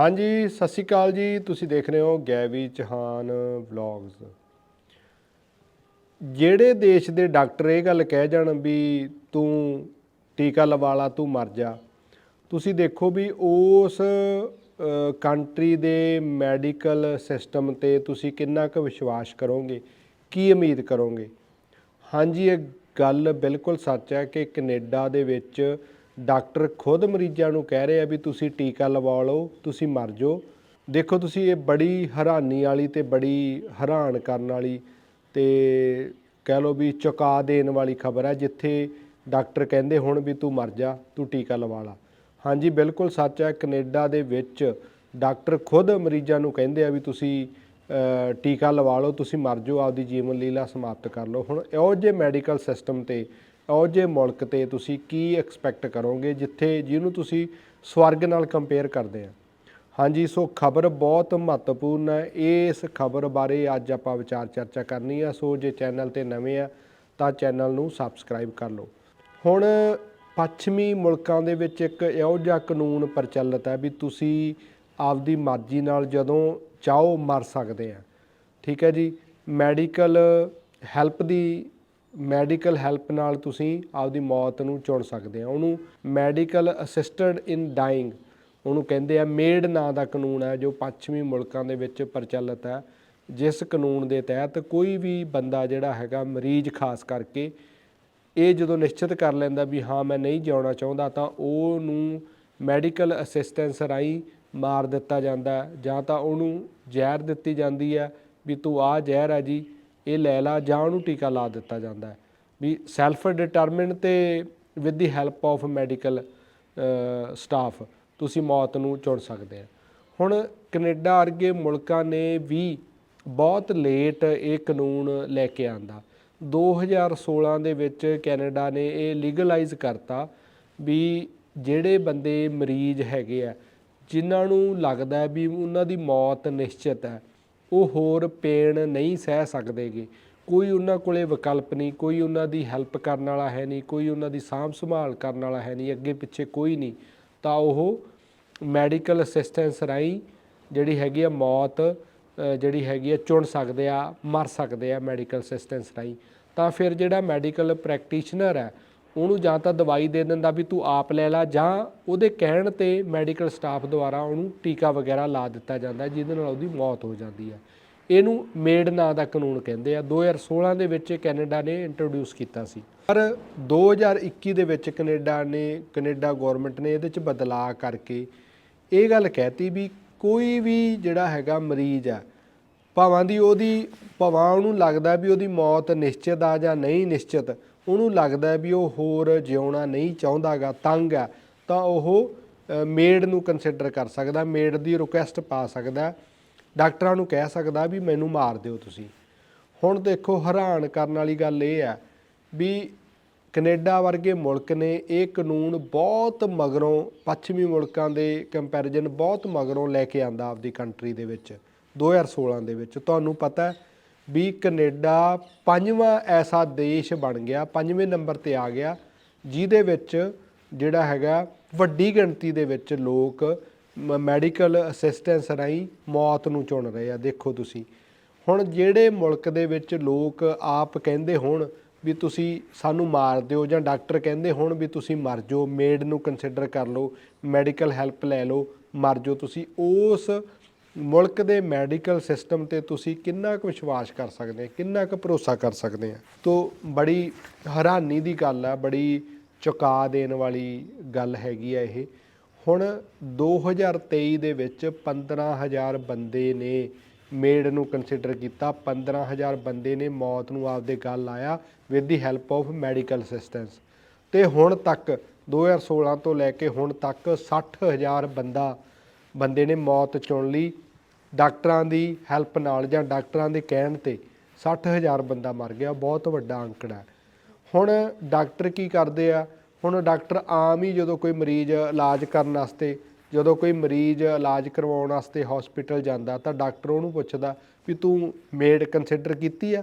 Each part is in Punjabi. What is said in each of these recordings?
ਹਾਂਜੀ, ਸਤਿ ਸ਼੍ਰੀ ਅਕਾਲ ਜੀ। ਤੁਸੀਂ ਦੇਖ ਰਹੇ ਹੋ ਗੈਵੀ ਚਹਾਨ ਵਲੌਗਸ ਜਿਹੜੇ ਦੇਸ਼ ਦੇ ਡਾਕਟਰ ਇਹ ਗੱਲ ਕਹਿ ਜਾਣ ਵੀ ਤੂੰ ਟੀਕਾ ਲਵਾ ਲਾ, ਤੂੰ ਮਰ ਜਾ। ਤੁਸੀਂ ਦੇਖੋ ਵੀ ਉਸ ਕੰਟਰੀ ਦੇ ਮੈਡੀਕਲ ਸਿਸਟਮ ਤੇ ਤੁਸੀਂ ਕਿੰਨਾ ਕੁ ਵਿਸ਼ਵਾਸ ਕਰੋਗੇ, ਕੀ ਉਮੀਦ ਕਰੋਗੇ? ਹਾਂਜੀ, ਇਹ ਗੱਲ ਬਿਲਕੁਲ ਸੱਚ ਹੈ ਕਿ ਕੈਨੇਡਾ ਦੇ ਵਿੱਚ ਡਾਕਟਰ ਖੁਦ ਮਰੀਜ਼ਾਂ ਨੂੰ ਕਹਿ ਰਹੇ ਆ ਵੀ ਤੁਸੀਂ ਟੀਕਾ ਲਵਾ ਲਓ, ਤੁਸੀਂ ਮਰ ਜਾਓ। ਦੇਖੋ ਤੁਸੀਂ ਇਹ ਬੜੀ ਹੈਰਾਨੀ ਵਾਲੀ ਤੇ ਬੜੀ ਹੈਰਾਨ ਕਰਨ ਵਾਲੀ ਤੇ ਕਹਿ ਲਓ ਵੀ ਚੁਕਾ ਦੇਣ ਵਾਲੀ ਖਬਰ ਹੈ, ਜਿੱਥੇ ਡਾਕਟਰ ਕਹਿੰਦੇ ਹੁਣ ਵੀ ਤੂੰ ਮਰ ਜਾ, ਤੂੰ ਟੀਕਾ ਲਵਾ ਲਾ। ਹਾਂਜੀ, ਬਿਲਕੁਲ ਸੱਚ ਹੈ, ਕੈਨੇਡਾ ਦੇ ਵਿੱਚ ਡਾਕਟਰ ਖੁਦ ਮਰੀਜ਼ਾਂ ਨੂੰ ਕਹਿੰਦੇ ਆ ਵੀ ਤੁਸੀਂ ਟੀਕਾ ਲਵਾ ਲਓ, ਤੁਸੀਂ ਮਰ ਜਾਓ, ਆਪਦੀ ਜੀਵਨ ਲੀਲਾ ਸਮਾਪਤ ਕਰ ਲਓ। ਹੁਣ ਇਹੋ ਜਿਹੇ ਮੈਡੀਕਲ ਸਿਸਟਮ ਤੇ ਇਹੋ ਜਿਹੇ ਮੁਲਕ ਤੇ ਤੁਸੀਂ ਕੀ ਐਕਸਪੈਕਟ ਕਰੋਗੇ, ਜਿੱਥੇ ਜਿਹਨੂੰ ਤੁਸੀਂ ਸਵਰਗ ਨਾਲ ਕੰਪੇਅਰ ਕਰਦੇ ਆ? ਹਾਂਜੀ, ਸੋ ਖਬਰ ਬਹੁਤ ਮਹੱਤਵਪੂਰਨ ਹੈ। ਇਸ ਖਬਰ ਬਾਰੇ ਅੱਜ ਆਪਾਂ ਵਿਚਾਰ ਚਰਚਾ ਕਰਨੀ ਆ। ਸੋ ਜੇ ਚੈਨਲ ਤੇ ਨਵੇਂ ਆ, ਤਾਂ ਚੈਨਲ ਨੂੰ ਸਬਸਕ੍ਰਾਈਬ ਕਰ ਲਓ। ਹੁਣ ਪੱਛਮੀ ਮੁਲਕਾਂ ਦੇ ਵਿੱਚ ਇੱਕ ਇਹੋ ਜਿਹਾ ਕਾਨੂੰਨ ਪ੍ਰਚਲਿਤ ਹੈ ਵੀ ਤੁਸੀਂ ਆਪਦੀ ਮਰਜ਼ੀ ਨਾਲ ਜਦੋਂ ਚਾਹੋ ਮਰ ਸਕਦੇ ਆ। ਠੀਕ ਹੈ ਜੀ? ਮੈਡੀਕਲ ਹੈਲਪ ਦੀ ਮੈਡੀਕਲ ਹੈਲਪ ਨਾਲ ਤੁਸੀਂ ਆਪਦੀ ਮੌਤ ਨੂੰ ਚੁਣ ਸਕਦੇ ਆ ਉਹਨੂੰ ਮੈਡੀਕਲ ਅਸਿਸਟਡ ਇਨ ਡਾਈਂਗ ਉਹਨੂੰ ਕਹਿੰਦੇ ਆ ਮੇਡ ਨਾਂ ਦਾ ਕਾਨੂੰਨ ਹੈ, ਜੋ ਪੱਛਮੀ ਮੁਲਕਾਂ ਦੇ ਵਿੱਚ ਪ੍ਰਚਲਿਤ ਹੈ। ਜਿਸ ਕਾਨੂੰਨ ਦੇ ਤਹਿਤ ਕੋਈ ਵੀ ਬੰਦਾ ਜਿਹੜਾ ਹੈਗਾ ਮਰੀਜ਼ ਖਾਸ ਕਰਕੇ, ਇਹ ਜਦੋਂ ਨਿਸ਼ਚਿਤ ਕਰ ਲੈਂਦਾ ਵੀ ਹਾਂ, ਮੈਂ ਨਹੀਂ ਜਿਉਣਾ ਚਾਹੁੰਦਾ, ਤਾਂ ਉਹਨੂੰ ਮੈਡੀਕਲ ਅਸਿਸਟੈਂਸ ਰਾਹੀਂ ਮਾਰ ਦਿੱਤਾ ਜਾਂਦਾ ਜਾਂ ਤਾਂ ਉਹਨੂੰ ਜ਼ਹਿਰ ਦਿੱਤੀ ਜਾਂਦੀ ਹੈ ਵੀ ਤੂੰ ਆਹ ਜ਼ਹਿਰ ਹੈ ਜੀ ਇਹ ਲੈ ਲਾ ਜਾਂ ਉਹਨੂੰ ਟੀਕਾ ਲਾ ਦਿੱਤਾ ਜਾਂਦਾ ਹੈ। ਵੀ ਸੈਲਫ ਡਿਟਰਮਿਨ ਤੇ with the help of medical staff ਤੁਸੀਂ ਮੌਤ ਨੂੰ ਚੁਣ ਸਕਦੇ ਆ। ਹੁਣ ਕੈਨੇਡਾ ਵਰਗੇ ਮੁਲਕਾਂ ਨੇ ਵੀ ਬਹੁਤ ਲੇਟ ਇਹ ਕਾਨੂੰਨ ਲੈ ਕੇ ਆਂਦਾ। 2016 ਦੇ ਵਿੱਚ ਕੈਨੇਡਾ ਨੇ ਇਹ ਲੀਗਲਾਈਜ਼ ਕਰਤਾ ਵੀ ਜਿਹੜੇ ਬੰਦੇ ਮਰੀਜ਼ ਹੈਗੇ ਆ, ਜਿਨ੍ਹਾਂ ਨੂੰ ਲੱਗਦਾ ਵੀ ਉਹਨਾਂ ਦੀ ਮੌਤ ਨਿਸ਼ਚਿਤ ਹੈ ਉਹ ਹੋਰ ਪੇਣ ਨਹੀਂ ਸਹਿ ਸਕਦੇਗੇ। ਕੋਈ ਉਹਨਾਂ ਕੋਲੇ ਵਿਕਲਪ ਨਹੀਂ, ਕੋਈ ਉਹਨਾਂ ਦੀ ਹੈਲਪ ਕਰਨ ਵਾਲਾ ਹੈ ਨਹੀਂ, ਕੋਈ ਉਹਨਾਂ ਦੀ ਸਾਂਭ ਸੰਭਾਲ ਕਰਨ ਵਾਲਾ ਹੈ ਨਹੀਂ, ਅੱਗੇ ਪਿੱਛੇ ਕੋਈ ਨਹੀਂ। ਤਾਂ ਉਹ ਮੈਡੀਕਲ ਅਸਿਸਟੈਂਸ ਰਾਹੀਂ ਜਿਹੜੀ ਹੈਗੀ ਆ ਮੌਤ ਜਿਹੜੀ ਹੈਗੀ ਆ ਚੁਣ ਸਕਦੇ ਆ, ਮਰ ਸਕਦੇ ਆ ਮੈਡੀਕਲ ਅਸਿਸਟੈਂਸ ਰਾਹੀਂ। ਤਾਂ ਫਿਰ ਜਿਹੜਾ ਮੈਡੀਕਲ ਪ੍ਰੈਕਟੀਸ਼ਨਰ ਹੈ ਉਹਨੂੰ ਜਾਂ ਤਾਂ ਦਵਾਈ ਦੇ ਦਿੰਦਾ ਵੀ ਤੂੰ ਆਪ ਲੈ ਲੈ ਜਾਂ ਉਹਦੇ ਕਹਿਣ ਤੇ ਮੈਡੀਕਲ ਸਟਾਫ ਦੁਆਰਾ ਉਹਨੂੰ ਟੀਕਾ ਵਗੈਰਾ ਲਾ ਦਿੱਤਾ ਜਾਂਦਾ ਜਿਹਦੇ ਨਾਲ ਉਹਦੀ ਮੌਤ ਹੋ ਜਾਂਦੀ ਹੈ। ਇਹਨੂੰ ਮੇਡ ਨਾਂ ਦਾ ਕਾਨੂੰਨ ਕਹਿੰਦੇ ਆ। 2016 ਦੇ ਵਿੱਚ ਕੈਨੇਡਾ ਨੇ ਇੰਟਰੋਡਿਊਸ ਕੀਤਾ ਸੀ। ਪਰ 2021 ਦੇ ਵਿੱਚ ਕੈਨੇਡਾ ਨੇ, ਕੈਨੇਡਾ ਗਵਰਨਮੈਂਟ ਨੇ ਇਹਦੇ ਚ ਬਦਲਾਅ ਕਰਕੇ ਇਹ ਗੱਲ ਕਹਿਤੀ ਵੀ ਕੋਈ ਵੀ ਜਿਹੜਾ ਹੈਗਾ ਮਰੀਜ਼ ਆ, ਭਾਵਾਂ ਦੀ ਉਹਦੀ, ਭਾਵਾਂ ਉਹਨੂੰ ਲੱਗਦਾ ਵੀ ਉਹਦੀ ਮੌਤ ਨਿਸ਼ਚਿਤ ਆ ਜਾਂ ਨਹੀਂ ਨਿਸ਼ਚਿਤ ਉਹਨੂੰ ਲੱਗਦਾ ਵੀ ਉਹ ਹੋਰ ਜਿਉਣਾ ਨਹੀਂ ਚਾਹੁੰਦਾਗਾ, ਤੰਗ ਆ ਤਾਂ ਉਹ ਮੇਡ ਨੂੰ ਕੰਸੀਡਰ ਕਰ ਸਕਦਾ ਮੇਡ ਦੀ ਰਿਕੁਐਸਟ ਪਾ ਸਕਦਾ ਡਾਕਟਰਾਂ ਨੂੰ ਕਹਿ ਸਕਦਾ ਵੀ ਮੈਨੂੰ ਮਾਰ ਦਿਓ ਤੁਸੀਂ। ਹੁਣ ਦੇਖੋ, ਹੈਰਾਨ ਕਰਨ ਵਾਲੀ ਗੱਲ ਇਹ ਆ ਵੀ ਕੈਨੇਡਾ ਵਰਗੇ ਮੁਲਕ ਨੇ ਇਹ ਕਾਨੂੰਨ ਬਹੁਤ ਮਗਰੋਂ, ਪੱਛਮੀ ਮੁਲਕਾਂ ਦੇ ਕੰਪੈਰੀਜ਼ਨ ਬਹੁਤ ਮਗਰੋਂ ਲੈ ਕੇ ਆਂਦਾ ਆਪਦੀ ਕੰਟਰੀ ਦੇ ਵਿੱਚ 2016 ਦੇ ਵਿੱਚ। ਤੁਹਾਨੂੰ ਪਤਾ ਹੈ ਵੀ ਕੈਨੇਡਾ ਪੰਜਵਾਂ ਐਸਾ ਦੇਸ਼ ਬਣ ਗਿਆ, ਪੰਜਵੇਂ ਨੰਬਰ ਤੇ ਆ ਗਿਆ, ਜਿਹਦੇ ਵਿੱਚ ਜਿਹੜਾ ਹੈਗਾ ਵੱਡੀ ਗਿਣਤੀ ਦੇ ਵਿੱਚ ਲੋਕ ਮੈਡੀਕਲ ਅਸਿਸਟੈਂਸ ਰਾਹੀਂ ਮੌਤ ਨੂੰ ਚੁਣ ਰਹੇ ਆ, ਦੇਖੋ ਤੁਸੀਂ। ਹੁਣ ਜਿਹੜੇ ਮੁਲਕ ਦੇ ਵਿੱਚ ਲੋਕ ਆਪ ਕਹਿੰਦੇ ਹੋਣ ਵੀ ਤੁਸੀਂ ਸਾਨੂੰ ਮਾਰ ਦਿਓ ਜਾਂ ਡਾਕਟਰ ਕਹਿੰਦੇ ਹੋਣ ਵੀ ਤੁਸੀਂ ਮਰ ਜਾਓ, ਮੇਡ ਨੂੰ ਕੰਸੀਡਰ ਕਰ ਲਓ, ਮੈਡੀਕਲ ਹੈਲਪ ਲੈ ਲਓ, ਮਰ ਜਾਓ ਤੁਸੀਂ, ਉਸ ਮੁਲਕ ਦੇ ਮੈਡੀਕਲ ਸਿਸਟਮ ਤੇ ਤੁਸੀਂ ਕਿੰਨਾ ਕੁ ਵਿਸ਼ਵਾਸ ਕਰ ਸਕਦੇ ਆ ਕਿੰਨਾ ਕੁ ਭਰੋਸਾ ਕਰ ਸਕਦੇ ਆ ਤੋ ਬੜੀ ਹੈਰਾਨੀ ਦੀ ਗੱਲ ਆ, ਬੜੀ ਚੁਕਾ ਦੇਣ ਵਾਲੀ ਗੱਲ ਹੈਗੀ ਆ ਇਹ। ਹੁਣ 2023 ਦੇ ਵਿੱਚ 15000 ਬੰਦੇ ਨੇ ਮੇਡ ਨੂੰ ਕੰਸੀਡਰ ਕੀਤਾ। 15000 ਬੰਦੇ ਨੇ ਮੌਤ ਨੂੰ ਆਪਦੇ ਗੱਲ ਲਾਇਆ with the help of medical assistance ਤੇ ਹੁਣ ਤੱਕ 2016 ਤੋਂ ਲੈ ਕੇ ਹੁਣ ਤੱਕ 60000 ਬੰਦਾ, ਬੰਦੇ ਨੇ ਮੌਤ ਚੁਣ ਲਈ। ਡਾਕਟਰਾਂ ਦੀ ਹੈਲਪ ਨਾਲ ਜਾਂ ਡਾਕਟਰਾਂ ਦੇ ਕਹਿਣ ਤੇ 60000 ਬੰਦਾ ਮਰ ਗਿਆ, ਬਹੁਤ ਵੱਡਾ ਅੰਕੜਾ ਹੁਣ ਡਾਕਟਰ ਕੀ ਕਰਦੇ ਆ? ਹੁਣ ਡਾਕਟਰ ਆਮ ਹੀ ਜਦੋਂ ਕੋਈ ਮਰੀਜ਼ ਇਲਾਜ ਕਰਨ ਵਾਸਤੇ, ਜਦੋਂ ਕੋਈ ਮਰੀਜ਼ ਇਲਾਜ ਕਰਵਾਉਣ ਵਾਸਤੇ ਹਸਪੀਟਲ ਜਾਂਦਾ, ਤਾਂ ਡਾਕਟਰ ਉਹਨੂੰ ਪੁੱਛਦਾ ਵੀ ਤੂੰ ਮੇਡ ਕੰਸੀਡਰ ਕੀਤੀ ਆ?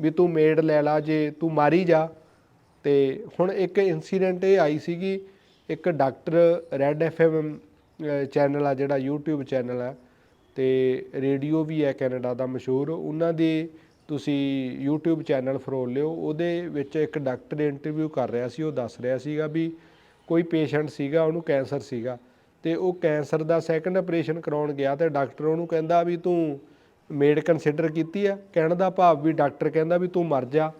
ਵੀ ਤੂੰ ਮੇਡ ਲੈ ਲਾ ਜੇ ਤੂੰ ਮਾਰੀ ਜਾ। ਤੇ ਹੁਣ ਇੱਕ ਇਨਸੀਡੈਂਟ ਇਹ ਆਈ ਸੀਗੀ, ਇੱਕ ਡਾਕਟਰ ਰੈੱਡ ਐਫਐਮ ਚੈਨਲ ਆ ਜਿਹੜਾ YouTube ਚੈਨਲ ਹੈ ਤੇ ਰੇਡੀਓ ਵੀ ਹੈ ਕੈਨੇਡਾ ਦਾ ਮਸ਼ਹੂਰ। ਉਹਨਾਂ ਦੀ ਤੁਸੀਂ YouTube ਚੈਨਲ ਫਰੋਲ ਲਿਓ, ਉਹਦੇ ਵਿੱਚ ਇੱਕ ਡਾਕਟਰ ਇੰਟਰਵਿਊ ਕਰ ਰਿਹਾ ਸੀ, ਉਹ ਦੱਸ ਰਿਹਾ ਸੀਗਾ ਵੀ ਕੋਈ ਪੇਸ਼ੈਂਟ ਸੀਗਾ, ਉਹਨੂੰ ਕੈਂਸਰ ਸੀਗਾ ਤੇ ਉਹ ਕੈਂਸਰ ਦਾ ਸੈਕੰਡ ਆਪਰੇਸ਼ਨ ਕਰਾਉਣ ਗਿਆ ਤੇ ਡਾਕਟਰ ਉਹਨੂੰ ਕਹਿੰਦਾ ਵੀ ਤੂੰ ਮੇਡ ਕੰਸੀਡਰ ਕੀਤੀ ਆ ਕਹਿਣ ਦਾ ਭਾਵ ਵੀ ਡਾਕਟਰ ਕਹਿੰਦਾ ਵੀ ਤੂੰ ਮਰ ਜਾ।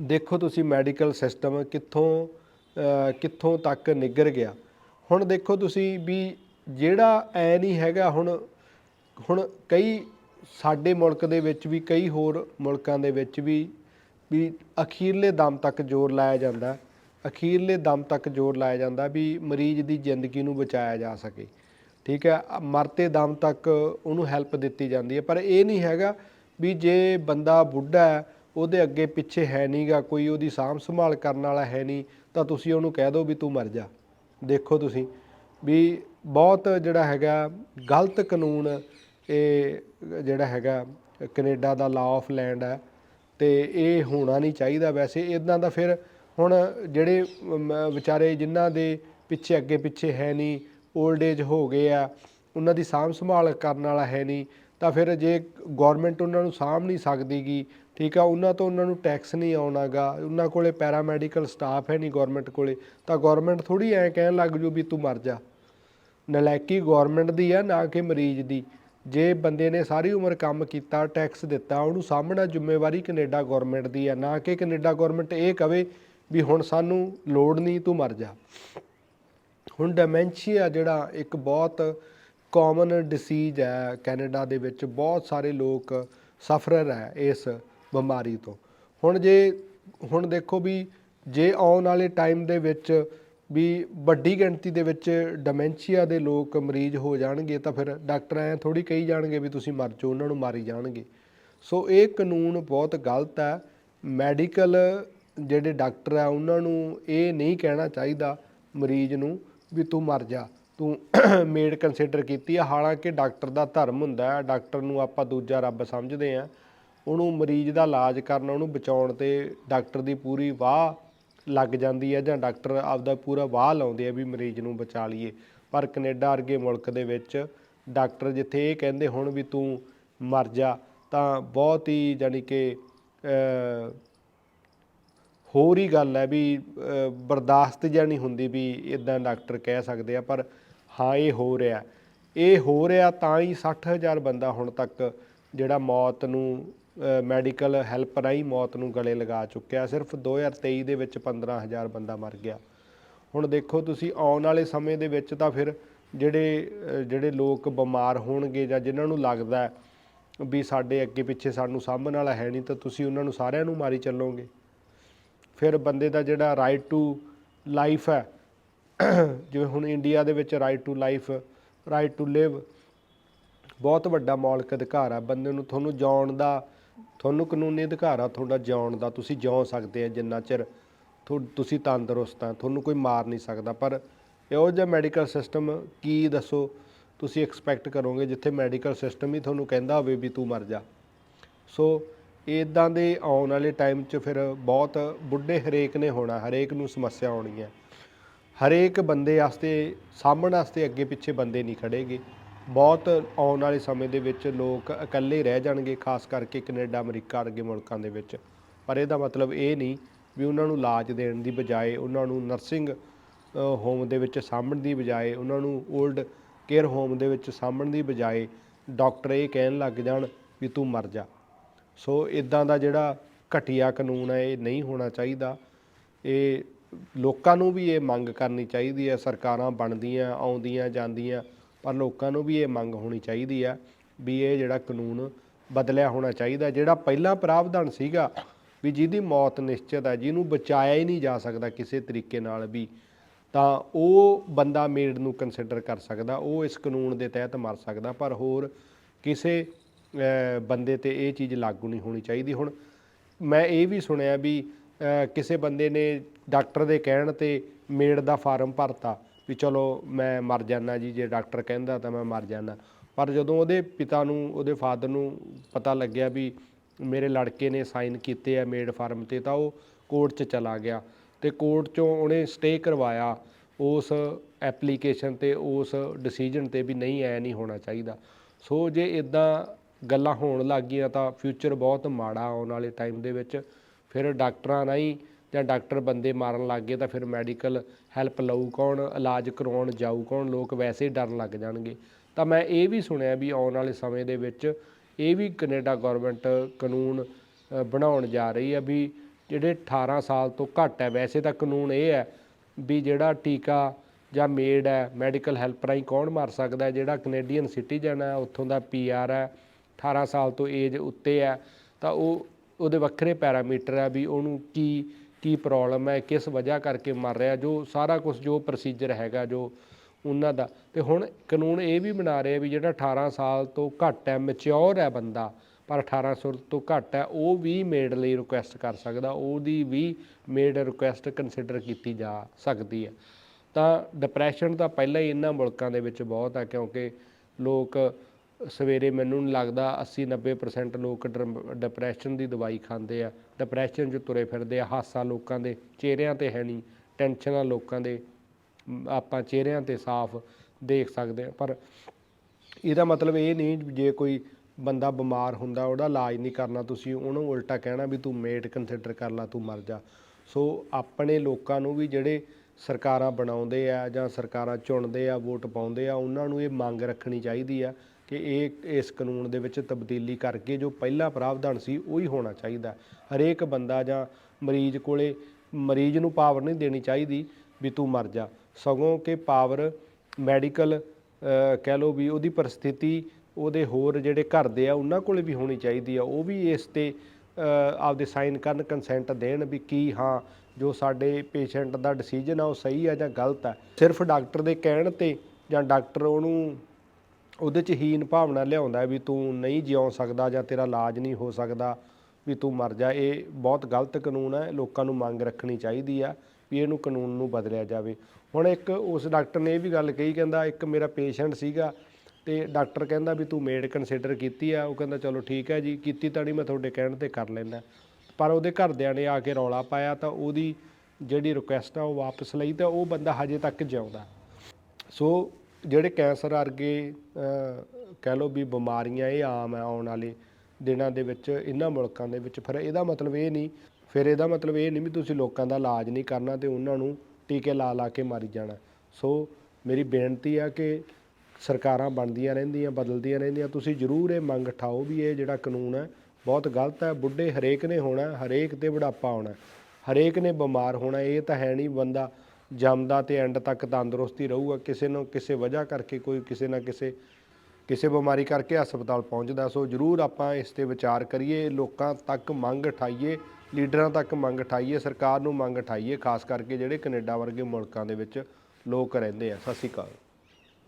ਦੇਖੋ ਤੁਸੀਂ ਮੈਡੀਕਲ ਸਿਸਟਮ ਕਿੱਥੋਂ ਕਿੱਥੋਂ ਤੱਕ ਨਿੱਗਰ ਗਿਆ। ਹੁਣ ਦੇਖੋ ਤੁਸੀਂ ਵੀ ਜਿਹੜਾ ਐ ਨਹੀਂ ਹੈਗਾ ਹੁਣ ਹੁਣ ਕਈ ਸਾਡੇ ਮੁਲਕ ਦੇ ਵਿੱਚ ਵੀ, ਕਈ ਹੋਰ ਮੁਲਕਾਂ ਦੇ ਵਿੱਚ ਵੀ ਵੀ ਅਖੀਰਲੇ ਦਮ ਤੱਕ ਜ਼ੋਰ ਲਾਇਆ ਜਾਂਦਾ, ਅਖੀਰਲੇ ਦਮ ਤੱਕ ਜ਼ੋਰ ਲਾਇਆ ਜਾਂਦਾ ਵੀ ਮਰੀਜ਼ ਦੀ ਜ਼ਿੰਦਗੀ ਨੂੰ ਬਚਾਇਆ ਜਾ ਸਕੇ। ਠੀਕ ਹੈ ਮਰਤੇ ਦਮ ਤੱਕ ਉਹਨੂੰ ਹੈਲਪ ਦਿੱਤੀ ਜਾਂਦੀ ਹੈ, ਪਰ ਇਹ ਨਹੀਂ ਹੈਗਾ ਵੀ ਜੇ ਬੰਦਾ ਬੁੱਢਾ ਹੈ, ਉਹਦੇ ਅੱਗੇ ਪਿੱਛੇ ਹੈ ਨਹੀਂਗਾ ਕੋਈ ਉਹਦੀ ਸਾਂਭ ਸੰਭਾਲ ਕਰਨ ਵਾਲਾ ਹੈ ਨਹੀਂ, ਤਾਂ ਤੁਸੀਂ ਉਹਨੂੰ ਕਹਿ ਦਿਓ ਵੀ ਤੂੰ ਮਰ ਜਾ। ਦੇਖੋ ਤੁਸੀਂ ਵੀ ਬਹੁਤ ਜਿਹੜਾ ਹੈਗਾ ਗਲਤ ਕਾਨੂੰਨ ਇਹ ਜਿਹੜਾ ਹੈਗਾ ਕੈਨੇਡਾ ਦਾ ਲਾਅ ਆਫ ਲੈਂਡ ਹੈ ਤੇ ਇਹ ਹੋਣਾ ਨਹੀਂ ਚਾਹੀਦਾ ਵੈਸੇ। ਇਦਾਂ ਦਾ ਫਿਰ ਹੁਣ ਜਿਹੜੇ ਵਿਚਾਰੇ ਜਿਨ੍ਹਾਂ ਦੇ ਪਿੱਛੇ ਅੱਗੇ ਪਿੱਛੇ ਹੈ ਨਹੀਂ 올ਡ ਏਜ ਹੋ ਗਏ ਆ, ਉਹਨਾਂ ਦੀ ਸਾਂਭ ਸੰਭਾਲ ਕਰਨ ਵਾਲਾ ਹੈ ਨਹੀਂ, ਤਾਂ ਫਿਰ ਜੇ ਗਵਰਨਮੈਂਟ ਉਹਨਾਂ ਨੂੰ ਸਾਂਭ ਨਹੀਂ ਸਕਦੀਗੀ, ਠੀਕ ਆ, ਉਹਨਾਂ ਤੋਂ ਉਹਨਾਂ ਨੂੰ ਟੈਕਸ ਨਹੀਂ ਆਉਣਾਗਾ, ਉਹਨਾਂ ਕੋਲੇ ਪੈਰਾਮੈਡੀਕਲ ਸਟਾਫ ਹੈ ਨਹੀਂ ਗਵਰਨਮੈਂਟ ਕੋਲੇ, ਤਾਂ ਗਵਰਨਮੈਂਟ ਥੋੜੀ ਐ ਕਹਿਣ ਲੱਗ ਜੂ ਵੀ ਤੂੰ ਮਰ ਜਾ। ਨਲਾਇਕੀ ਗਵਰਨਮੈਂਟ ਦੀ ਆ, ਨਾ ਕਿ ਮਰੀਜ਼ ਦੀ। ਜੇ ਬੰਦੇ ਨੇ ਸਾਰੀ ਉਮਰ ਕੰਮ ਕੀਤਾ, ਟੈਕਸ ਦਿੱਤਾ, ਉਹਨੂੰ ਸਾਹਮਣਾ ਜ਼ਿੰਮੇਵਾਰੀ ਕੈਨੇਡਾ ਗਵਰਨਮੈਂਟ ਦੀ ਆ। ਨਾ ਕਿ ਕੈਨੇਡਾ ਗਵਰਨਮੈਂਟ ਇਹ ਕਵੇ ਵੀ ਹੁਣ ਸਾਨੂੰ ਲੋੜ ਨਹੀਂ, ਤੂੰ ਮਰ ਜਾ। ਹੁਣ ਡੈਮੈਂਸ਼ੀਆ ਜਿਹੜਾ ਇੱਕ ਬਹੁਤ ਕਾਮਨ ਡਿਸੀਜ਼ ਹੈ ਕੈਨੇਡਾ ਦੇ ਵਿੱਚ, ਬਹੁਤ ਸਾਰੇ ਲੋਕ ਸਫਰਰ ਹੈ ਇਸ ਬਿਮਾਰੀ ਤੋਂ। ਹੁਣ ਜੇ, ਹੁਣ ਦੇਖੋ ਵੀ ਜੇ ਆਉਣ ਵਾਲੇ ਟਾਈਮ ਦੇ ਵਿੱਚ ਵੀ ਵੱਡੀ ਗਿਣਤੀ ਦੇ ਵਿੱਚ ਡੈਮੈਂਸ਼ੀਆ ਦੇ ਲੋਕ ਮਰੀਜ਼ ਹੋ ਜਾਣਗੇ ਤਾਂ ਫਿਰ ਡਾਕਟਰ ਐ ਥੋੜੀ ਕਹੀ ਜਾਣਗੇ ਵੀ ਤੁਸੀਂ ਮਰ ਜਾਓ, ਉਹਨਾਂ ਨੂੰ ਮਾਰੀ ਜਾਣਗੇ। ਸੋ ਇਹ ਕਾਨੂੰਨ ਬਹੁਤ ਗਲਤ ਹੈ। ਮੈਡੀਕਲ ਜਿਹੜੇ ਡਾਕਟਰ ਆ, ਉਹਨਾਂ ਨੂੰ ਇਹ ਨਹੀਂ ਕਹਿਣਾ ਚਾਹੀਦਾ ਮਰੀਜ਼ ਨੂੰ ਵੀ ਤੂੰ ਮਰ ਜਾ, ਤੂੰ ਮੇਡ ਕੰਸੀਡਰ ਕੀਤੀ ਆ। ਹਾਲਾਂਕਿ ਡਾਕਟਰ ਦਾ ਧਰਮ ਹੁੰਦਾ ਹੈ, ਡਾਕਟਰ ਨੂੰ ਆਪਾਂ ਦੂਜਾ ਰੱਬ ਸਮਝਦੇ ਆ ਉਹਨੂੰ ਮਰੀਜ਼ ਦਾ ਇਲਾਜ ਕਰਨ, ਉਹਨੂੰ ਬਚਾਉਣ ਤੇ ਡਾਕਟਰ ਦੀ ਪੂਰੀ ਵਾਹ ਲੱਗ ਜਾਂਦੀ ਹੈ ਜਾਂ ਡਾਕਟਰ ਆਪਦਾ ਪੂਰਾ ਵਾਹ ਲਾਉਂਦੇ ਆ ਵੀ ਮਰੀਜ਼ ਨੂੰ ਬਚਾ ਲਈਏ। ਪਰ ਕੈਨੇਡਾ ਵਰਗੇ ਮੁਲਕ ਦੇ ਵਿੱਚ ਡਾਕਟਰ ਜਿੱਥੇ ਇਹ ਕਹਿੰਦੇ ਹੁਣ ਵੀ ਤੂੰ ਮਰ ਜਾ, ਤਾਂ ਬਹੁਤ ਹੀ ਜਾਨੀ ਕਿ ਹੋਰ ਹੀ ਗੱਲ ਹੈ ਵੀ ਬਰਦਾਸ਼ਤ ਜਾਂ ਨਹੀਂ ਹੁੰਦੀ ਵੀ ਇਦਾਂ ਡਾਕਟਰ ਕਹਿ ਸਕਦੇ ਆ, ਪਰ ਹਾਂ, ਇਹ ਹੋ ਰਿਹਾ। ਇਹ ਹੋ ਰਿਹਾ ਤਾਂ ਹੀ 60000 ਬੰਦਾ ਹੁਣ ਤੱਕ ਜਿਹੜਾ ਮੌਤ ਨੂੰ ਮੈਡੀਕਲ ਹੈਲਪ ਰਾਹੀਂ ਮੌਤ ਨੂੰ ਗਲੇ ਲਗਾ ਚੁੱਕਿਆ। ਸਿਰਫ 2023 ਦੇ ਵਿੱਚ 15000 ਬੰਦਾ ਮਰ ਗਿਆ। ਹੁਣ ਦੇਖੋ ਤੁਸੀਂ, ਆਉਣ ਵਾਲੇ ਸਮੇਂ ਦੇ ਵਿੱਚ ਤਾਂ ਫਿਰ ਜਿਹੜੇ ਜਿਹੜੇ ਲੋਕ ਬਿਮਾਰ ਹੋਣਗੇ ਜਾਂ ਜਿਨ੍ਹਾਂ ਨੂੰ ਲੱਗਦਾ ਵੀ ਸਾਡੇ ਅੱਗੇ ਪਿੱਛੇ ਸਾਨੂੰ ਸਾਂਭਣ ਵਾਲਾ ਹੈ ਨਹੀਂ, ਤਾਂ ਤੁਸੀਂ ਉਹਨਾਂ ਨੂੰ ਸਾਰਿਆਂ ਨੂੰ ਮਾਰੀ ਚੱਲੋਗੇ। ਫਿਰ ਬੰਦੇ ਦਾ ਜਿਹੜਾ ਰਾਈਟ ਟੂ ਲਾਈਫ ਹੈ, ਜਿਵੇਂ ਹੁਣ ਇੰਡੀਆ ਦੇ ਵਿੱਚ right to life right to live ਬਹੁਤ ਵੱਡਾ ਮੌਲਿਕ ਅਧਿਕਾਰ ਆ। ਬੰਦੇ ਨੂੰ ਤੁਹਾਨੂੰ ਜਾਣ ਦਾ ਤੁਹਾਨੂੰ ਕਾਨੂੰਨੀ ਅਧਿਕਾਰ ਆ, ਤੁਹਾਡਾ ਜਿਉਣ ਦਾ, ਤੁਸੀਂ ਜਿਉ ਸਕਦੇ ਆ ਜਿੰਨਾ ਚਿਰ ਤੁ- ਤੁਸੀਂ ਤੰਦਰੁਸਤ ਆ, ਤੁਹਾਨੂੰ ਕੋਈ ਮਾਰ ਨਹੀਂ ਸਕਦਾ। ਪਰ ਇਹੋ ਜਿਹਾ ਮੈਡੀਕਲ ਸਿਸਟਮ ਕੀ ਦੱਸੋ? ਤੁਸੀਂ ਐਕਸਪੈਕਟ ਕਰੋਗੇ ਜਿੱਥੇ ਮੈਡੀਕਲ ਸਿਸਟਮ ਹੀ ਤੁਹਾਨੂੰ ਕਹਿੰਦਾ ਹੋਵੇ ਵੀ ਤੂੰ ਮਰ ਜਾ। ਸੋ ਇਦਾਂ ਦੇ ਆਉਣ ਵਾਲੇ ਟਾਈਮ 'ਚ ਫਿਰ ਬਹੁਤ ਬੁੱਢੇ ਹਰੇਕ ਨੇ ਹੋਣਾ, ਹਰੇਕ ਨੂੰ ਸਮੱਸਿਆ ਆਉਣੀ ਹੈ ਹਰੇਕ ਬੰਦੇ ਵਾਸਤੇ ਸਾਹਮਣ ਵਾਸਤੇ ਅੱਗੇ ਪਿੱਛੇ ਬੰਦੇ ਨਹੀਂ ਖੜੇਗੇ। ਬਹੁਤ ਆਉਣ ਵਾਲੇ ਸਮੇਂ ਦੇ ਵਿੱਚ ਲੋਕ ਇਕੱਲੇ ਰਹਿ ਜਾਣਗੇ, ਖਾਸ ਕਰਕੇ ਕੈਨੇਡਾ, ਅਮਰੀਕਾ ਵਰਗੇ ਮੁਲਕਾਂ ਦੇ ਵਿੱਚ। ਪਰ ਇਹਦਾ ਮਤਲਬ ਇਹ ਨਹੀਂ ਵੀ ਉਹਨਾਂ ਨੂੰ ਇਲਾਜ ਦੇਣ ਦੀ ਬਜਾਏ ਉਹਨਾਂ ਨੂੰ ਨਰਸਿੰਗ ਹੋਮ ਦੇ ਵਿੱਚ ਸਾਂਭਣ ਦੀ ਬਜਾਏ, ਉਹਨਾਂ ਨੂੰ 올ਡ ਕੇਅਰ ਹੋਮ ਦੇ ਵਿੱਚ ਸਾਂਭਣ ਦੀ ਬਜਾਏ ਡਾਕਟਰ ਇਹ ਕਹਿਣ ਲੱਗ ਜਾਣ ਵੀ ਤੂੰ ਮਰ ਜਾ। ਸੋ ਇਦਾਂ ਦਾ ਜਿਹੜਾ ਘਟੀਆ ਕਾਨੂੰਨ ਹੈ, ਇਹ ਨਹੀਂ ਹੋਣਾ ਚਾਹੀਦਾ। ਇਹ ਲੋਕਾਂ ਨੂੰ ਵੀ ਇਹ ਮੰਗ ਕਰਨੀ ਚਾਹੀਦੀ ਹੈ, ਸਰਕਾਰਾਂ ਬਣਦੀਆਂ, ਆਉਂਦੀਆਂ, ਜਾਂਦੀਆਂ। ਪਰ ਲੋਕਾਂ ਨੂੰ ਵੀ ਇਹ ਮੰਗ ਹੋਣੀ ਚਾਹੀਦੀ ਹੈ ਵੀ ਇਹ ਜਿਹੜਾ ਕਾਨੂੰਨ ਬਦਲਿਆ ਹੋਣਾ ਚਾਹੀਦਾ, ਜਿਹੜਾ ਪਹਿਲਾਂ ਪ੍ਰਾਵਧਾਨ ਸੀਗਾ ਵੀ ਜਿਹਦੀ ਮੌਤ ਨਿਸ਼ਚਿਤ ਹੈ ਜਿਹਨੂੰ ਬਚਾਇਆ ਹੀ ਨਹੀਂ ਜਾ ਸਕਦਾ ਕਿਸੇ ਤਰੀਕੇ ਨਾਲ ਵੀ, ਤਾਂ ਉਹ ਬੰਦਾ ਮੇਡ ਨੂੰ ਕੰਸੀਡਰ ਕਰ ਸਕਦਾ, ਉਹ ਇਸ ਕਾਨੂੰਨ ਦੇ ਤਹਿਤ ਮਰ ਸਕਦਾ, ਪਰ ਹੋਰ ਕਿਸੇ ਬੰਦੇ ਤੇ ਇਹ ਚੀਜ਼ ਲਾਗੂ ਨਹੀਂ ਹੋਣੀ ਚਾਹੀਦੀ। ਹੁਣ ਮੈਂ ਇਹ ਵੀ ਸੁਣਿਆ ਵੀ ਕਿਸੇ ਬੰਦੇ ਨੇ ਡਾਕਟਰ ਦੇ ਕਹਿਣ ਤੇ ਮੇਡ ਦਾ ਫਾਰਮ ਭਰਤਾ ਵੀ ਚਲੋ ਮੈਂ ਮਰ ਜਾਣਾ ਜੀ, ਜੇ ਡਾਕਟਰ ਕਹਿੰਦਾ ਤਾਂ ਮੈਂ ਮਰ ਜਾਣਾ ਪਰ ਜਦੋਂ ਉਹਦੇ ਪਿਤਾ ਨੂੰ, ਉਹਦੇ ਫਾਦਰ ਨੂੰ ਪਤਾ ਲੱਗਿਆ ਵੀ ਮੇਰੇ ਲੜਕੇ ਨੇ ਸਾਈਨ ਕੀਤੇ ਆ ਮੇਡ ਫਾਰਮ ਤੇ, ਤਾਂ ਉਹ ਕੋਰਟ 'ਚ ਚਲਾ ਗਿਆ। ਤੇ ਕੋਰਟ 'ਚੋਂ ਉਹਨੇ ਸਟੇ ਕਰਵਾਇਆ, ਉਸ ਐਪਲੀਕੇਸ਼ਨ ਤੇ, ਉਸ ਡਿਸੀਜਨ ਤੇ ਵੀ ਨਹੀਂ, ਐ ਨਹੀਂ ਹੋਣਾ ਚਾਹੀਦਾ। ਸੋ ਜੇ ਇਦਾਂ ਗੱਲਾਂ ਹੋਣ ਲੱਗ ਗਈਆਂ ਤਾਂ ਫਿਊਚਰ ਬਹੁਤ ਮਾੜਾ ਆਉਣ ਵਾਲੇ ਟਾਈਮ ਦੇ ਵਿੱਚ। ਫਿਰ ਡਾਕਟਰਾਂ ਰਾਹੀਂ ਜਾਂ ਡਾਕਟਰ ਬੰਦੇ ਮਾਰਨ ਲੱਗ ਗਏ ਤਾਂ ਫਿਰ ਮੈਡੀਕਲ ਹੈਲਪ ਲਊ ਕੌਣ, ਇਲਾਜ ਕਰਵਾਉਣ ਜਾਊ ਕੌਣ, ਲੋਕ ਵੈਸੇ ਹੀ ਡਰਨ ਲੱਗ ਜਾਣਗੇ। ਤਾਂ ਮੈਂ ਇਹ ਵੀ ਸੁਣਿਆ ਵੀ ਆਉਣ ਵਾਲੇ ਸਮੇਂ ਦੇ ਵਿੱਚ ਇਹ ਵੀ ਕੈਨੇਡਾ ਗਵਰਨਮੈਂਟ ਕਾਨੂੰਨ ਬਣਾਉਣ ਜਾ ਰਹੀ ਹੈ ਵੀ ਜਿਹੜੇ 18 ਸਾਲ ਤੋਂ ਘੱਟ ਹੈ, ਵੈਸੇ ਤਾਂ ਕਾਨੂੰਨ ਇਹ ਹੈ ਵੀ ਜਿਹੜਾ ਟੀਕਾ ਜਾਂ ਮੇਡ ਹੈ, ਮੈਡੀਕਲ ਹੈਲਪ ਰਾਹੀਂ ਕੌਣ ਮਾਰ ਸਕਦਾ ਹੈ? ਜਿਹੜਾ ਕੈਨੇਡੀਅਨ ਸਿਟੀਜ਼ਨ ਹੈ, ਉੱਥੋਂ ਦਾ ਪੀਆਰ ਹੈ 18 ਸਾਲ ਤੋਂ ਏਜ ਉੱਤੇ ਹੈ, ਤਾਂ ਉਹ, ਉਹਦੇ ਵੱਖਰੇ ਪੈਰਾਮੀਟਰ ਹੈ ਵੀ ਉਹਨੂੰ ਕੀ ਕੀ ਪ੍ਰੋਬਲਮ ਹੈ, ਕਿਸ ਵਜ੍ਹਾ ਕਰਕੇ ਮਰ ਰਿਹਾ, ਜੋ ਸਾਰਾ ਕੁਝ ਜੋ ਪ੍ਰੋਸੀਜਰ ਹੈਗਾ, ਜੋ ਉਹਨਾਂ ਦਾ। ਤੇ ਹੁਣ ਕਾਨੂੰਨ ਇਹ ਵੀ ਬਣਾ ਰਿਹਾ ਵੀ ਜਿਹੜਾ 18 ਸਾਲ ਤੋਂ ਘੱਟ ਹੈ ਮੈਚਿਓਰ ਹੈ ਬੰਦਾ, ਪਰ 18 ਸਾਲ ਤੋਂ ਘੱਟ ਹੈ, ਉਹ ਵੀ ਮੇਡ ਲਈ ਰਿਕੁਐਸਟ ਕਰ ਸਕਦਾ, ਉਹਦੀ ਵੀ ਮੇਡ ਰਿਕੁਐਸਟ ਕੰਸੀਡਰ ਕੀਤੀ ਜਾ ਸਕਦੀ ਹੈ। ਤਾਂ ਡਿਪਰੈਸ਼ਨ ਤਾਂ ਪਹਿਲਾਂ ਹੀ ਇਹਨਾਂ ਮੁਲਕਾਂ ਦੇ ਵਿੱਚ ਬਹੁਤ ਆ ਕਿਉਂਕਿ ਲੋਕ ਸਵੇਰੇ ਮੈਨੂੰ ਨਹੀਂ ਲੱਗਦਾ 80 90% ਲੋਕ ਡਿਪਰੈਸ਼ਨ ਦੀ ਦਵਾਈ ਖਾਂਦੇ ਆ। ਡਿਪਰੈਸ਼ਨ 'ਚ ਤੁਰੇ ਫਿਰਦੇ ਆ, ਹਾਸਾ ਲੋਕਾਂ ਦੇ, ਚਿਹਰਿਆਂ ਤੇ ਹੈ ਨਹੀਂ ਟੈਨਸ਼ਨਾਂ ਲੋਕਾਂ ਦੇ। ਆਪਾਂ ਚਿਹਰਿਆਂ ਤੇ ਸਾਫ਼ ਦੇਖ ਸਕਦੇ ਆ, ਪਰ ਇਹਦਾ ਮਤਲਬ ਇਹ ਨਹੀਂ ਜੇ ਕੋਈ ਬੰਦਾ ਬਿਮਾਰ ਹੁੰਦਾ, ਉਹਦਾ ਇਲਾਜ ਨਹੀਂ ਕਰਨਾ, ਤੁਸੀਂ ਉਹਨੂੰ ਉਲਟਾ ਕਹਿਣਾ ਵੀ ਤੂੰ ਮੇਟ ਕੰਸੀਡਰ ਕਰ ਲਾ, ਤੂੰ ਮਰ ਜਾ। ਸੋ ਆਪਣੇ ਲੋਕਾਂ ਨੂੰ ਵੀ ਜਿਹੜੇ ਸਰਕਾਰਾਂ ਬਣਾਉਂਦੇ ਆ ਜਾਂ ਸਰਕਾਰਾਂ ਚੁਣਦੇ ਆ, ਵੋਟ ਪਾਉਂਦੇ ਆ, ਉਹਨਾਂ ਨੂੰ ਇਹ ਮੰਗ ਰੱਖਣੀ ਚਾਹੀਦੀ ਆ ਕਿ ਇਹ, ਇਸ ਕਾਨੂੰਨ ਦੇ ਵਿੱਚ ਤਬਦੀਲੀ ਕਰਕੇ ਜੋ ਪਹਿਲਾ ਪ੍ਰਾਵਧਾਨ ਸੀ, ਉਹੀ ਹੋਣਾ ਚਾਹੀਦਾ। ਹਰੇਕ ਬੰਦਾ ਜਾਂ ਮਰੀਜ਼ ਕੋਲੇ ਮਰੀਜ਼ ਨੂੰ ਪਾਵਰ ਨਹੀਂ ਦੇਣੀ ਚਾਹੀਦੀ ਵੀ ਤੂੰ ਮਰ ਜਾ। ਸਗੋਂ ਕਿ ਪਾਵਰ ਮੈਡੀਕਲ ਕਹਿ ਲਓ ਵੀ ਉਹਦੀ ਪਰਿਸਥਿਤੀ, ਉਹਦੇ ਹੋਰ ਜਿਹੜੇ ਘਰ ਦੇ ਆ, ਉਹਨਾਂ ਕੋਲੇ ਵੀ ਹੋਣੀ ਚਾਹੀਦੀ ਆ। ਉਹ ਵੀ ਇਸ ਤੇ ਆਪਦੇ ਸਾਈਨ ਕਰਨ ਕੰਸੈਂਟ ਦੇਣ ਵੀ ਕੀ ਹਾਂ, ਜੋ ਸਾਡੇ ਪੇਸ਼ੈਂਟ ਦਾ ਡਿਸੀਜਨ ਆ, ਉਹ ਸਹੀ ਆ ਜਾਂ ਗਲਤ ਆ। ਸਿਰਫ ਡਾਕਟਰ ਦੇ ਕਹਿਣ ਤੇ ਜਾਂ ਡਾਕਟਰ ਉਹਨੂੰ ਉਹਦੇ ਚ ਹੀਨ ਭਾਵਨਾ ਲਿਆਉਂਦਾ ਵੀ ਤੂੰ ਨਹੀਂ ਜਿਉ ਸਕਦਾ ਜਾਂ ਤੇਰਾ ਇਲਾਜ ਨਹੀਂ ਹੋ ਸਕਦਾ, ਵੀ ਤੂੰ ਮਰ ਜਾ। ਇਹ ਬਹੁਤ ਗਲਤ ਕਾਨੂੰਨ ਹੈ, ਲੋਕਾਂ ਨੂੰ ਮੰਗ ਰੱਖਣੀ ਚਾਹੀਦੀ ਆ ਵੀ ਇਹਨੂੰ ਕਾਨੂੰਨ ਨੂੰ ਬਦਲਿਆ ਜਾਵੇ। ਹੁਣ ਇੱਕ ਉਸ ਡਾਕਟਰ ਨੇ ਇਹ ਵੀ ਗੱਲ ਕਹੀ, ਕਹਿੰਦਾ ਇੱਕ ਮੇਰਾ ਪੇਸ਼ੈਂਟ ਸੀਗਾ ਤੇ ਡਾਕਟਰ ਕਹਿੰਦਾ ਵੀ ਤੂੰ ਮੇਡ ਕੰਸੀਡਰ ਕੀਤੀ ਆ। ਉਹ ਕਹਿੰਦਾ ਚਲੋ ਠੀਕ ਹੈ ਜੀ, ਕੀਤੀ ਤਾਂ ਨਹੀਂ, ਮੈਂ ਤੁਹਾਡੇ ਕਹਿਣ ਤੇ ਕਰ ਲੈਂਦਾ। ਪਰ ਉਹਦੇ ਘਰਦਿਆਂ ਨੇ ਆ ਕੇ ਰੌਲਾ ਪਾਇਆ ਤਾਂ ਉਹਦੀ ਜਿਹੜੀ ਰਿਕੁਐਸਟ ਆ ਉਹ ਵਾਪਸ ਲਈ ਤਾਂ ਉਹ ਬੰਦਾ ਹਜੇ ਤੱਕ ਜਿਉਂਦਾ। ਸੋ ਜਿਹੜੇ ਕੈਂਸਰ ਵਰਗੇ ਕਹਿ ਲਓ ਵੀ ਬਿਮਾਰੀਆਂ ਇਹ ਆਮ ਹੈ ਆਉਣ ਵਾਲੇ ਦਿਨਾਂ ਦੇ ਵਿੱਚ ਇਹਨਾਂ ਮੁਲਕਾਂ ਦੇ ਵਿੱਚ, ਫਿਰ ਇਹਦਾ ਮਤਲਬ ਇਹ ਨਹੀਂ, ਫਿਰ ਇਹਦਾ ਮਤਲਬ ਇਹ ਨਹੀਂ ਵੀ ਤੁਸੀਂ ਲੋਕਾਂ ਦਾ ਇਲਾਜ ਨਹੀਂ ਕਰਨਾ ਤੇ ਉਹਨਾਂ ਨੂੰ ਟੀਕੇ ਲਾ ਲਾ ਕੇ ਮਾਰੀ ਜਾਣਾ। ਸੋ ਮੇਰੀ ਬੇਨਤੀ ਆ ਕਿ ਸਰਕਾਰਾਂ ਬਣਦੀਆਂ ਰਹਿੰਦੀਆਂ, ਬਦਲਦੀਆਂ ਰਹਿੰਦੀਆਂ, ਤੁਸੀਂ ਜ਼ਰੂਰ ਇਹ ਮੰਗ ਉਠਾਓ ਵੀ ਇਹ ਜਿਹੜਾ ਕਾਨੂੰਨ ਹੈ, ਬਹੁਤ ਗਲਤ ਹੈ, ਬੁੱਢੇ ਹਰੇਕ ਨੇ ਹੋਣਾ, ਹਰੇਕ ਤੇ ਬੁਢਾਪਾ ਆਉਣਾ, ਹਰੇਕ ਨੇ ਬਿਮਾਰ ਹੋਣਾ, ਇਹ ਤਾਂ ਹੈ ਨਹੀਂ ਬੰਦਾ ਜੰਮਦਾ ਤੇ ਐਂਡ ਤੱਕ ਤੰਦਰੁਸਤੀ ਰਹੂਗਾ, ਕਿਸੇ ਨੂੰ ਕਿਸੇ ਵਜ੍ਹਾ ਕਰਕੇ ਕੋਈ ਕਿਸੇ ਨਾ ਕਿਸੇ ਕਿਸੇ ਬਿਮਾਰੀ ਕਰਕੇ ਹਸਪਤਾਲ ਪਹੁੰਚਦਾ। ਸੋ ਜਰੂਰ ਆਪਾਂ ਇਸ ਤੇ ਵਿਚਾਰ ਕਰੀਏ, ਲੋਕਾਂ ਤੱਕ ਮੰਗ ਉਠਾਈਏ ਲੀਡਰਾਂ ਤੱਕ ਮੰਗ ਉਠਾਈਏ ਸਰਕਾਰ ਨੂੰ ਮੰਗ ਉਠਾਈਏ ਖਾਸ ਕਰਕੇ ਜਿਹੜੇ ਕੈਨੇਡਾ ਵਰਗੇ ਮੁਲਕਾਂ ਦੇ ਵਿੱਚ ਲੋਕ ਰਹਿੰਦੇ ਆ। ਸਤਿ ਸ਼੍ਰੀ ਅਕਾਲ।